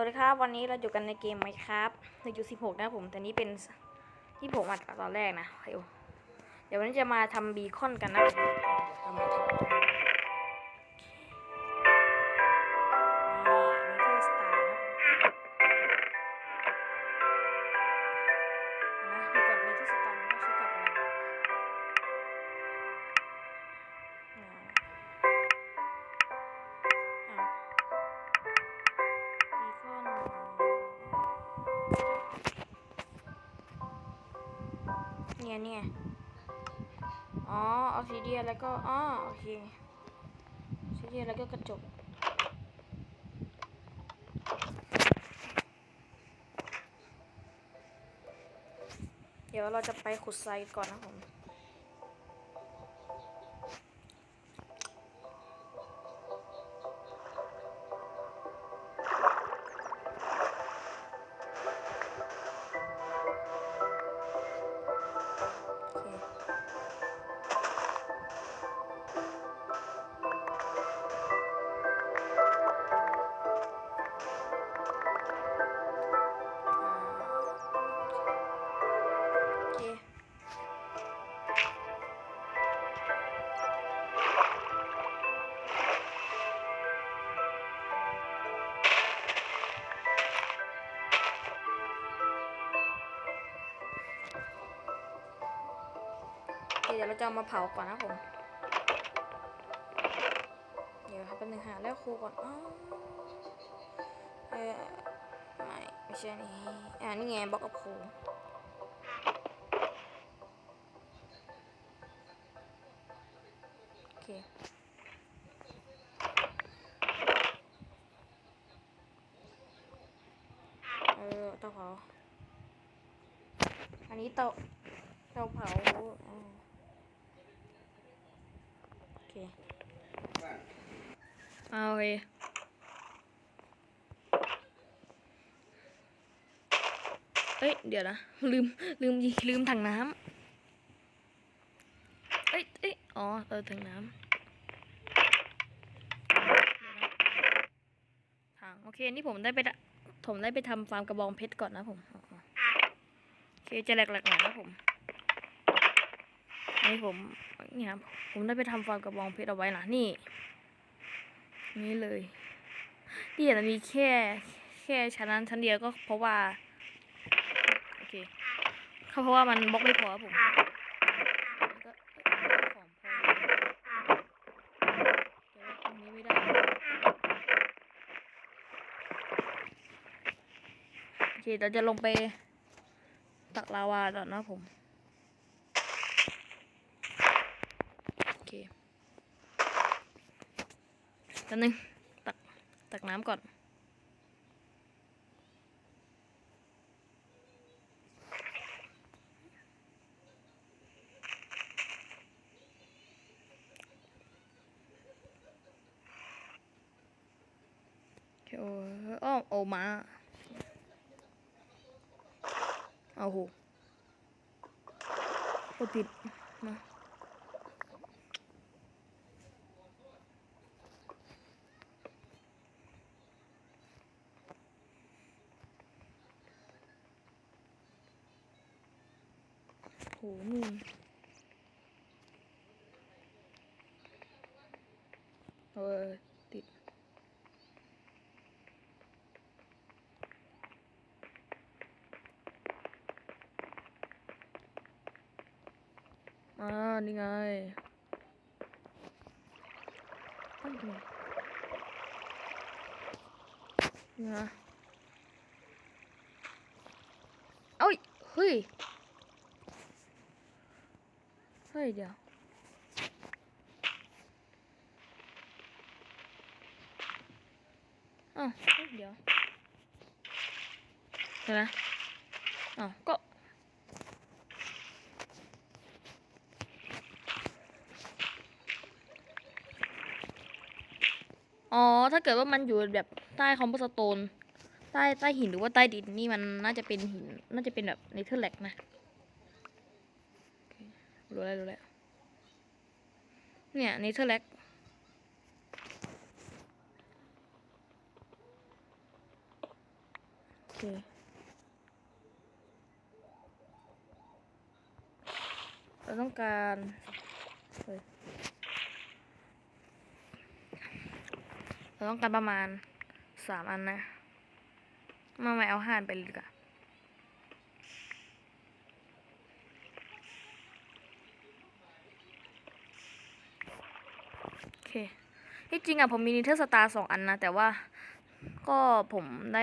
วัสดีครับ วันนี้เราอยู่กันในเกมไหมครับในยูสิบหกนะผมแต่นี้เป็นที่ผมอัดตอนแรกนะเดี๋ยววันนี้จะมาทำบีคอนกันนะทำ แล้วก็อ๋อโอเคสีเดียแล้วก็กระจกเดี๋ยวเราจะไปขุดทรายก่อนนะผม จะามาเผาก่อนนะผม เดี๋ยวครับเป็นหนึ่งหาแล้วครูก่อนอ๋อเออไม่ไม่ใช่นี่อ่านี่ไงบล็อกกับครูโอเคเออเตาเผา อันนี้เตาเตาเผาอ่าโอเค เอาโอเคเอ้ย เดี๋ยวนะ ลืม ลืมยิลืมถังน้ำเอ้ยเอ้ยอ๋อเออถังน้ำถัง โอเค นี่ผมได้ไปทะผมได้ไปทำฟาร์มกระบองเพชรก่อนนะผม โอเค จะแหลกๆหน่อยนะผมนี่ผม นี่ครับ ผมได้ไปทำฟาร์มกระบองเพชรเอาไว้นะนี่ นี่เลยที่เห็นมีแค่แค่ชั้นนั้นชั้นเดียวก็เพราะว่าโอเคก็เพราะว่ามันบล็อกไม่พอครับผมแล้วก็เอ้ยของพอแต่ว่าตรงนี้ไม่ได้โอเคเราจะลงไปตักลาวาก่อนนะผม โอเค แป๊บนึงตักตักน้ำก่อน โอเคโอ้อ้อโอมาเอาโหโอติดมา โหนี่เออติด อ่านี่ไงเอ้ยนี่นี่นะเอ้ยเฮ้ยเฮ้ยเดี๋ยวอ้าวเฮ้ยเดี๋ยวเห็นไหมอ้าวก็ อ๋อ ถ้าเกิดว่ามันอยู่แบบใต้คอมโพสโตน ใต้ใต้หินหรือว่าใต้ดินนี่มันน่าจะเป็นหิน น่าจะเป็นแบบเนเธอร์แลกนะรู้แล้วรู้แล้วเนี่ยเนเธอร์แลกเคเราต้องการเฮ้ย เราต้องการประมาณสามอันนะมาไม่เอาห่านไปเลยดีกว่าโอเค ที่จริงอะผมมีนิเทอร์สตาร์สองอันนะ แต่ว่าก็ผมได้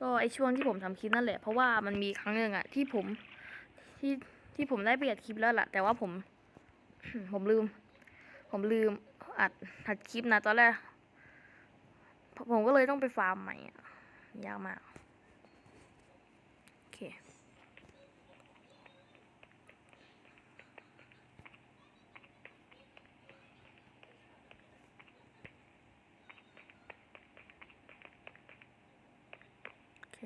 ก็ไอช่วงที่ผมทำคลิปนั่นแหละ เพราะว่ามันมีครั้งหนึ่งอะที่ผมที่ที่ผมได้ไปอัดคลิปแล้วล่ะ แต่ว่าผม ผมลืม ผมลืมอัดอัดคลิปนะตอนแรก ผมก็เลยต้องไปฟาร์มใหม่อะยากมาก โอเค โอเค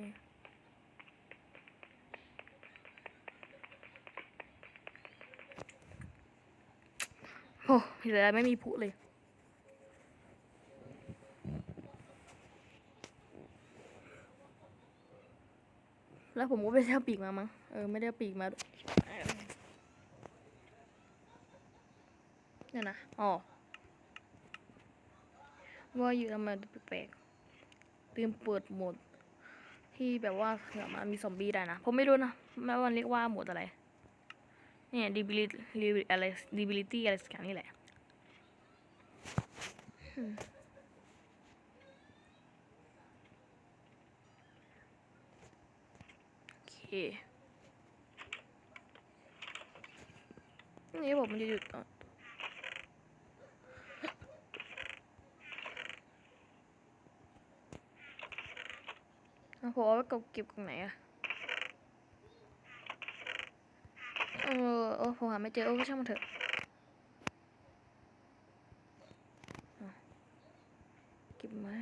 โอ้ยดายไม่มีผุเลย แล้ว ผมก็ไม่ได้เอาปีกมามั้ง เออ ไม่ได้เอาปีกมาเนี่ยนะ อ๋อ ว่าอยู่ทำไมแปลกๆลืมเปิดโหมด ที่แบบว่าเผื่อมามีซอมบี้ได้นะ ผมไม่รู้นะแม้ว่ามันเรียกว่าโหมดอะไร เนี่ย debility อะไร debility อะไรสักอย่างนี่แหละ คนี่ผมมันจะหยุดก่อนเอาผมเอาไว้กับเก็บตรงไหนอะเออเออผมหาไม่เจอเออก็ช่างมันเถอะอะเก็บไม้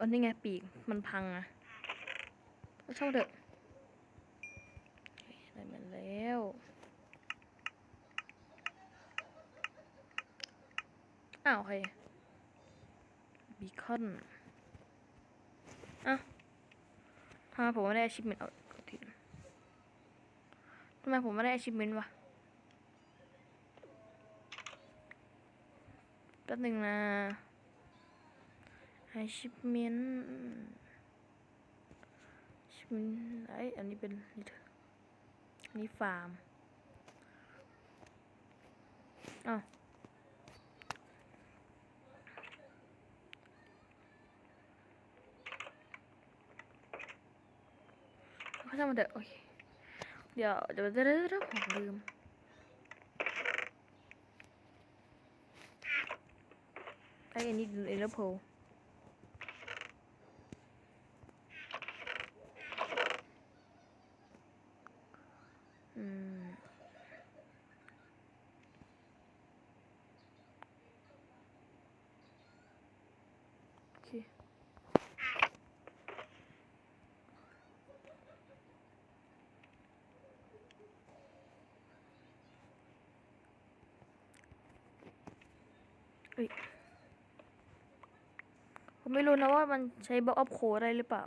อันนี้ไงปีกมันพังอะช่างเถอะได้มาแล้วอ้าวโอเคบีคอนอ้าวทำไมผมไม่ได้ achievement เอาเอาทีทำไมผมไม่ได้ achievement วะแป๊บหนึงนะ achievement achievement ไออันนี้เป็นนี่เถอะอันนี้ฟาร์มอ้าวก็ช่างมันเถอะโอเคเดี๋ยวเดี๋ยวเดี๋ยวเดี๋ยวเดี๋ยวผมลืมไอ้อันนี้เอเลโพ เอ้ยผมไม่รู้นะว่ามันใช้บล็อกอัพโคได้หรือเปล่า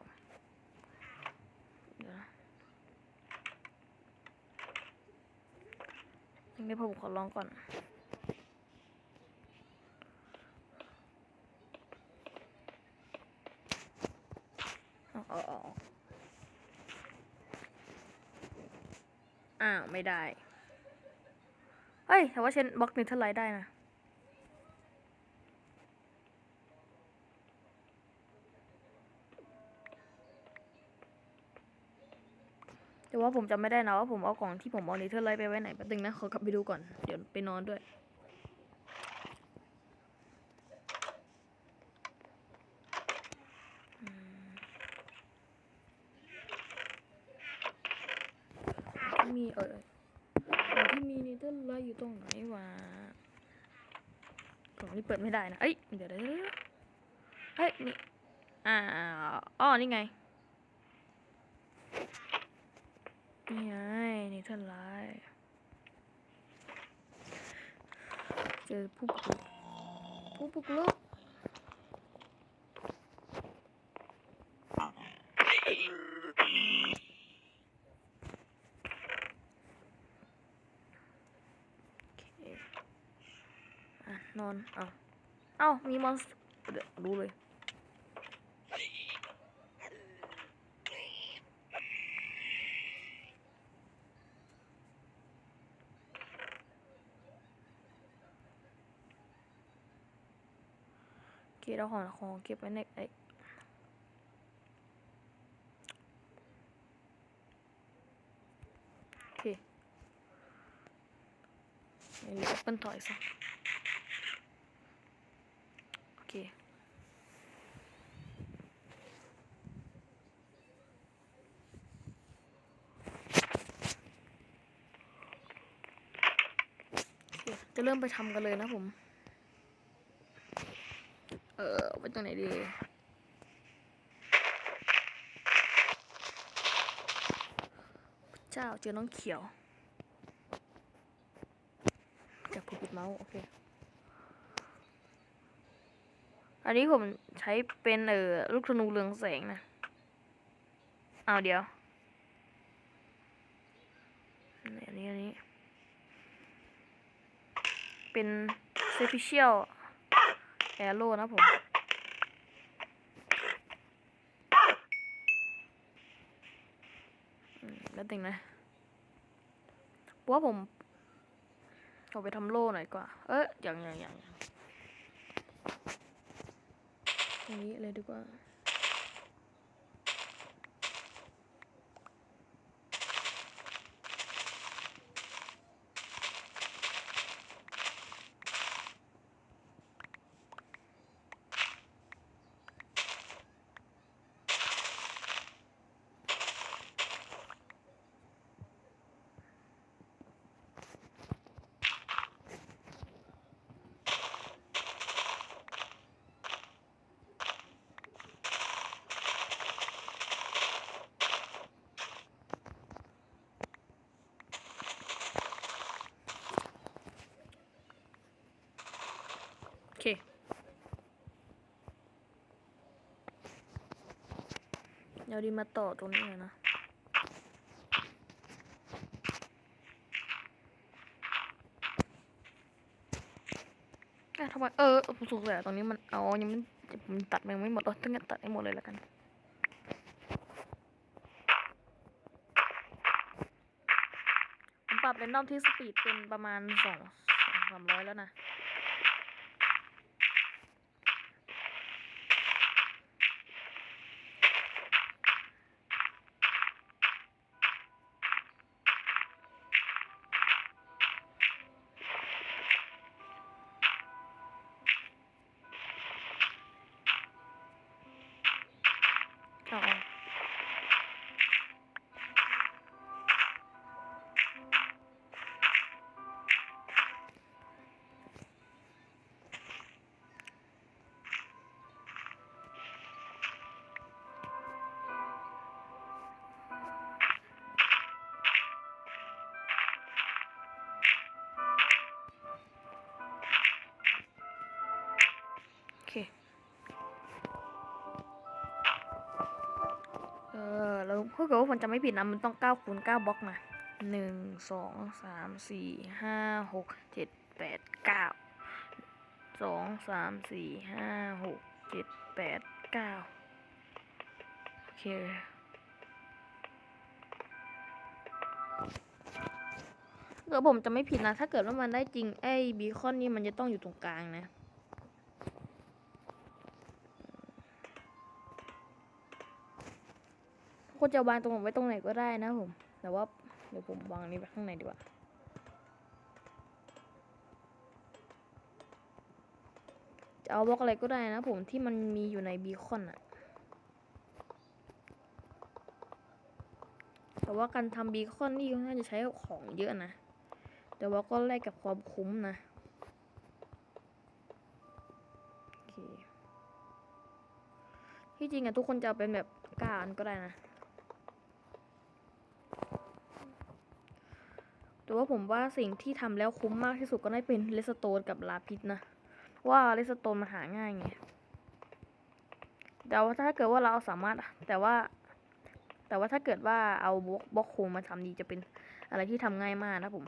เดี๋ยวนะยังไงผมขอลองก่อนอ๋ออ้าว ไม่ได้ เฮ้ย แต่ว่าเชนบล็อกนิเทอร์ไลท์ได้นะ ว่าผมจำไม่ได้นะว่าผมเอากล่องที่ผมเอาเนเธอร์ไลท์ไปไว้ไหนแป๊บนึงนะขอกลับไปดูก่อน เดี๋ยวไปนอนด้วยมที่มีเออของที่มีเนเธอร์ไลท์อยู่ตรงไหนวะกล่องนี้เปิดไม่ได้นะเอ้ยเดี๋ยวเดี๋ยวเดี๋ยวเฮ้ยนี่อ่าอ๋อนี่ไง นี่ไงนี่ท่านร้ายเจอผู้บุกผู้บุกลุกนอน เอา เอามีมอนสเดี๋ยวรู้เลย เคราของของเก็บไว้ในไอ้โอเคอันนี้แอปเปิลถอยซะโอเคจะเริ่มไปทำกันเลยนะผม เออไว้ตรงไหนดี เจ้าเจอน้องเขียวจับผูกปิดเมาส์โอเค อันนี้ผมใช้เป็นเออลูกธนูเรืองแสงนะ เอาเดี๋ยวอันนี้อันนี้ เป็นเซฟิเชียล แอโร่นะผมอืมแล้วติงนะเพราะว่าผมเอาไปทำโล่หน่อยกว่า เอ๊ะอย่างอย่างอย่างอย่างอย่างนี้เลยดีกว่า เดี๋ยวดีมาต่อตรงนี้เลยนะทำไมเออผมสงสัยตรงนี้มันเอายังไม่ผมตัดมันไม่หมดเออต้องงั้นตัดให้หมดเลยล้วกันผมปรับเรนดอมที่สปีดเป็นประมาณสองสามร้อยแล้วนะ ถ้าเกิดว่าผมจะไม่ผิดนะมันต้องเก้าคูณเก้าบล็อกนะหนึ่งสองสามสี่ห้าหกเจ็ดแปดเก้าสองสามสี่ห้าหกเจ็ดแปดเก้าโอเคเกิดผมจะไม่ผิดนะ ถ้าเกิดว่ามันได้จริงไอ้บีคอนนี่มันจะต้องอยู่ตรงกลางนะ คุณจะวางตรงไว้ตรงไหนก็ได้นะผม แต่ว่าเดี๋ยวผมวางนี้ไว้ข้างในดีกว่าจะเอาบล็อกอะไรก็ได้นะผมที่มันมีอยู่ในบีคอนอะแต่ว่าการทำบีคอนนี่น่าจะใช้ของเยอะนะ แต่ว่าก็แลกกับความคุ้มนะที่จริงอะทุกคนจะเป็นแบบกาอันก็ได้นะ แต่ว่าผมว่าสิ่งที่ทำแล้วคุ้มมากที่สุดก็ได้เป็นเลสโตนกับลาพิษนะว่าเลสโตนมันหาง่ายไงแต่ว่าถ้าเกิดว่าเราสามารถแต่ว่า แต่ว่าถ้าเกิดว่าเอาบล็อกบล็อกโคมมาทำดีจะเป็นอะไรที่ทำง่ายมากนะผม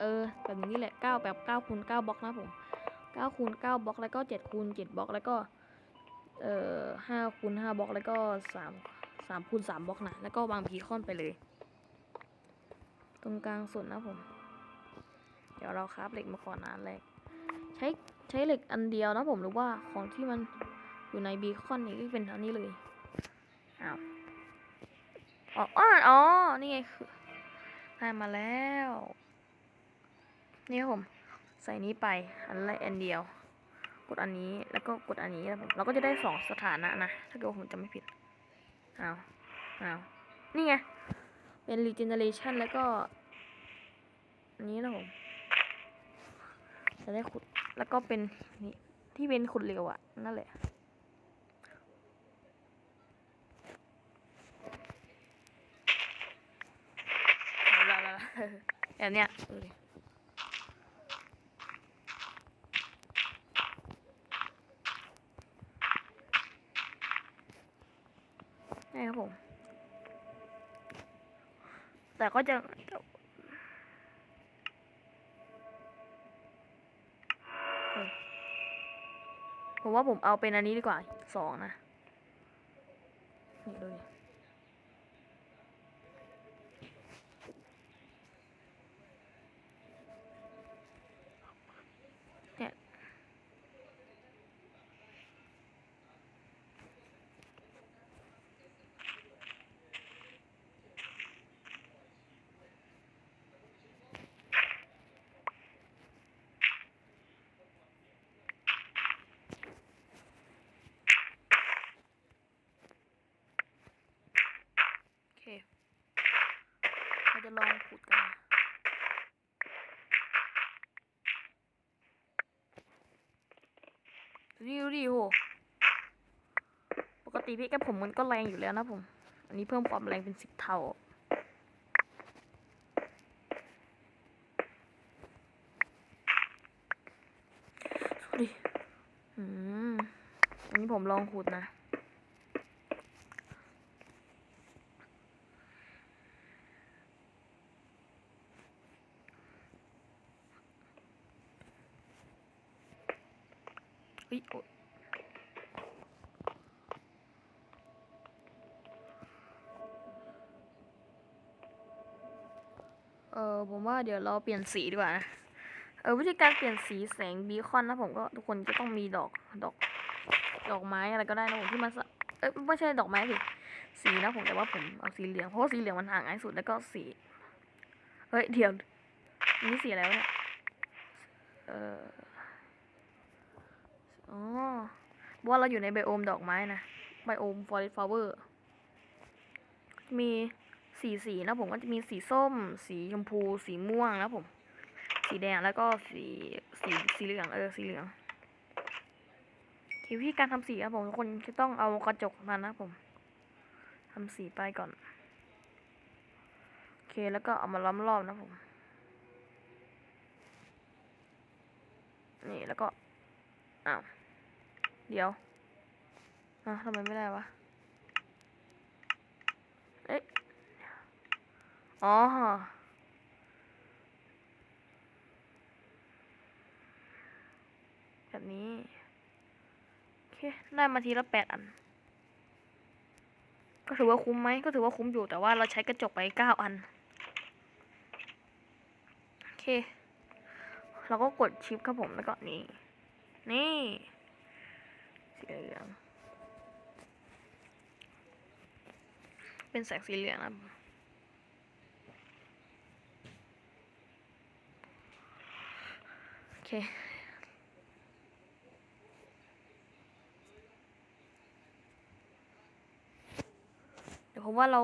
เออแบบนี้แหละเก้าแบบเก้าคูณเก้าบล็อกนะผมเก้าคูณเก้าบล็อกแล้วก็เจ็ดคูณเจ็ดบล็อกแล้วก็เอ่อห้าคูณห้าบล็อกแล้วก็สามสามคูณสามบล็อกนะแล้วก็วางพีคอนไปเลย ตรงกลางสุดนะผม เดี๋ยวเราคราฟเหล็กมาก่อนนะอันแรกใช้ใช้เหล็กอันเดียวนะผมหรือว่าของที่มันอยู่ในบีคอนนี่ก็เป็นอันนี้เลยอ้าวอ๋ออ้ออ๋อนี่ไงคือได้มาแล้ว นี่ครับผม ใส่นี้ไปอันแรกอันเดียว กดอันนี้แล้วก็กดอันนี้นะผมเราก็จะได้สองสถานะนะถ้าเกิดผมจำไม่ผิดเอาวอ้านี่ไงเป็น regeneration แล้วก็อันนี้นะผมจะได้ขุดแล้วก็เป็นนี่ที่เป็นขุดเร็วอะนั่นแหละเอาละละละแบบเนี้ยดูดินี่ครับผม แต่ก็จะผมว่าผมเอาเป็นอันนี้ดีกว่าสองนะ นี่ดูดิเนี่ยโอเค เราจะ ลองขุดกันะดูดิดูดิโหปกติพี่แกบผมมันก็แรงอยู่แล้วนะผม อันนี้เพิ่มความแรงเป็นสิบเท่าดูดิอืม อันนี้ผมลองขุดนะ เฮ้ยโอเออผมว่าเดี๋ยวเราเปลี่ยนสีดีกว่านะ เออวิธีการเปลี่ยนสีแสงบีคอนนะผมก็ทุกคนจะต้องมีดอกดอก ดอกไม้อะไรก็ได้นะผมที่มันสะเอ้ยไม่ใช่ดอกไม้สิสีนะผมแต่ว่าผมเอาสีเหลืองเพราะสีเหลืองมันห่างง่ายสุดแล้วก็สีเฮ้ยเดี๋ยวนี่สีอะไรวเนี่ยเออ อ๋อเพราะว่าเราอยู่ในไบโอมดอกไม้นะ ไบโอมฟอเรสต์ฟลาเวอร์ มีสีสีนะผมก็จะมีสีส้ม สีชมพู สีม่วงนะผม สีแดงแล้วก็สีสีสีเหลืองเออสีเหลืองทีวิธีการทำสีครับผมทุกคนจะต้องเอากระจกมานะผมทำสีไปก่อน โอเคแล้วก็เอามาล้อมรอบนะผม นี่แล้วก็อ้าว เดี๋ยวอ้าวทำไมไม่ได้วะ เอ๊ะ อ๋อแบบนี้ โอเค ได้มาทีละแปดอัน ก็ถือว่าคุ้มไหม ก็ถือว่าคุ้มอยู่ แต่ว่าเราใช้กระจกไปเก้าอัน โอเค เราก็กดชิปครับผมแล้วก็นี่ นี่ สีเหลือง เป็นแสงสีเหลืองนะโอเคเดี๋ยวผมว่าเรา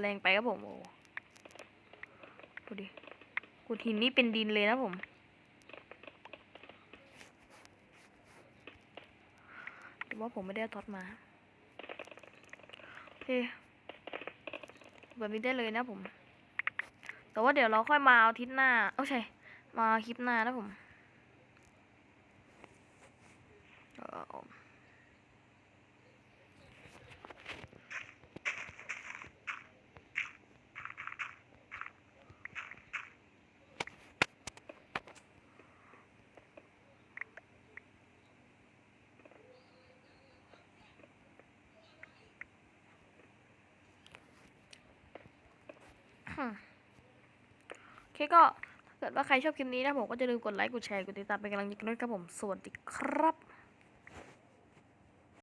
แรงไปครับผมโอ้ดูดิกุดหินนี่เป็นดินเลยนะผม แต่ว่าผมไม่ได้ท็อตมาโอเคแบบนี้ได้เลยนะผม แต่ว่าเดี๋ยวเราค่อยมาเอาทิตย์หน้า เอ้าใช่ มาคลิปหน้านะผมเออฮึ่มโอเค ก็ถ้าเกิดว่าใครชอบคลิปนี้นะผมก็จะลืมกดไลค์ กดแชร์ กดติดตามเป็นกำลังใจกันด้วยครับผม สวัสดีครับ